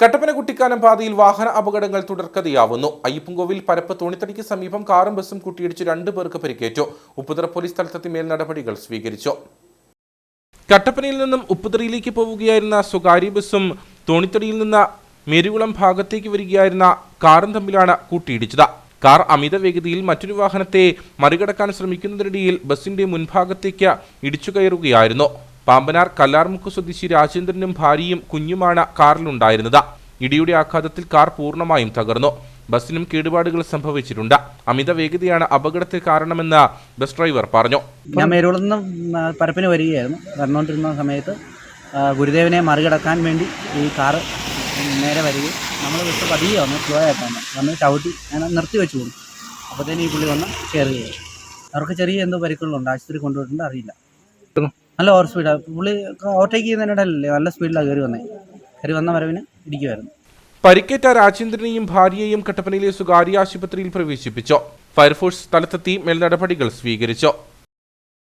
കട്ടപ്പന കുട്ടിക്കാനം പാതയിൽ വാഹന അപകടങ്ങൾ തുടർക്കഥയാവുന്നു. അയ്യപ്പൻകോവിൽ പരപ്പ് തോണിത്തടിക്ക് സമീപം കാറും ബസ്സും കൂട്ടിയിടിച്ച് രണ്ടു പേർക്ക് പരിക്കേറ്റു. ഉപ്പുതറ പോലീസ് സ്ഥലത്തെത്തി മേൽ നടപടികൾ സ്വീകരിച്ചു. കട്ടപ്പനയിൽ നിന്നും ഉപ്പുതറയിലേക്ക് പോവുകയായിരുന്ന സ്വകാര്യ ബസ്സും തോണിത്തടിയിൽ നിന്ന് മേരുകുളം ഭാഗത്തേക്ക് വരികയായിരുന്ന കാറും തമ്മിലാണ് കൂട്ടിയിടിച്ചത്. കാർ അമിത വേഗതയിൽ മറ്റൊരു വാഹനത്തെ മറികടക്കാൻ ശ്രമിക്കുന്നതിനിടയിൽ ബസിന്റെ മുൻഭാഗത്തേക്ക് ഇടിച്ചു കയറുകയായിരുന്നു പാമ്പനാർ കല്ലാർമുക്ക് സ്വദേശി രാജേന്ദ്രനും ഭാര്യയും കുഞ്ഞുമാണ് കാറിലുണ്ടായിരുന്നത്. ഇടിയുടെ ആഘാതത്തിൽ കാർ പൂർണമായും തകർന്നു. ബസ്സിനും കേടുപാടുകൾ സംഭവിച്ചിട്ടുണ്ട്. അമിത വേഗതയാണ് അപകടത്തിന് കാരണമെന്ന് ബസ് ഡ്രൈവർ പറഞ്ഞു. ഞാൻ മേരൂളിൽ നിന്ന് പരപ്പിന് വരികയായിരുന്നു. വന്നുകൊണ്ടിരുന്ന സമയത്ത് ഗുരുദേവനെ മറികടക്കാൻ വേണ്ടി ഈ കാറ് നേരെ വരികയും നമ്മൾ വിട്ട് പതിയെ വന്ന് സ്ലോ ആയിട്ടാണ് വന്ന് ചവിട്ടി ഞാൻ നിർത്തി വെച്ചു പോകും അപ്പോഴത്തേനും ഈ പുള്ളി വന്ന് കയറുകയായിരുന്നു. അവർക്ക് ചെറിയ എന്തോ പരിക്കുകളുണ്ട് ആശുപത്രി കൊണ്ടുപോയിട്ടുണ്ട് അറിയില്ല. നല്ല ഓവർ സ്പീഡാണ് പുള്ളി ഓവർടേക്ക് ചെയ്യുന്നതിനിടയിലല്ലേ നല്ല സ്പീഡിലാണ് കയറി വന്നത് കയറി വന്ന വരവിന് ഇടിക്കുമായിരുന്നു പരിക്കേറ്റ രാജേന്ദ്രനെയും ഭാര്യയെയും കട്ടപ്പനയിലെ സ്വകാര്യ ആശുപത്രിയിൽ പ്രവേശിപ്പിച്ചു. ഫയർഫോഴ്സ് സ്ഥലത്തെത്തി മേൽനടപടികൾ സ്വീകരിച്ചു.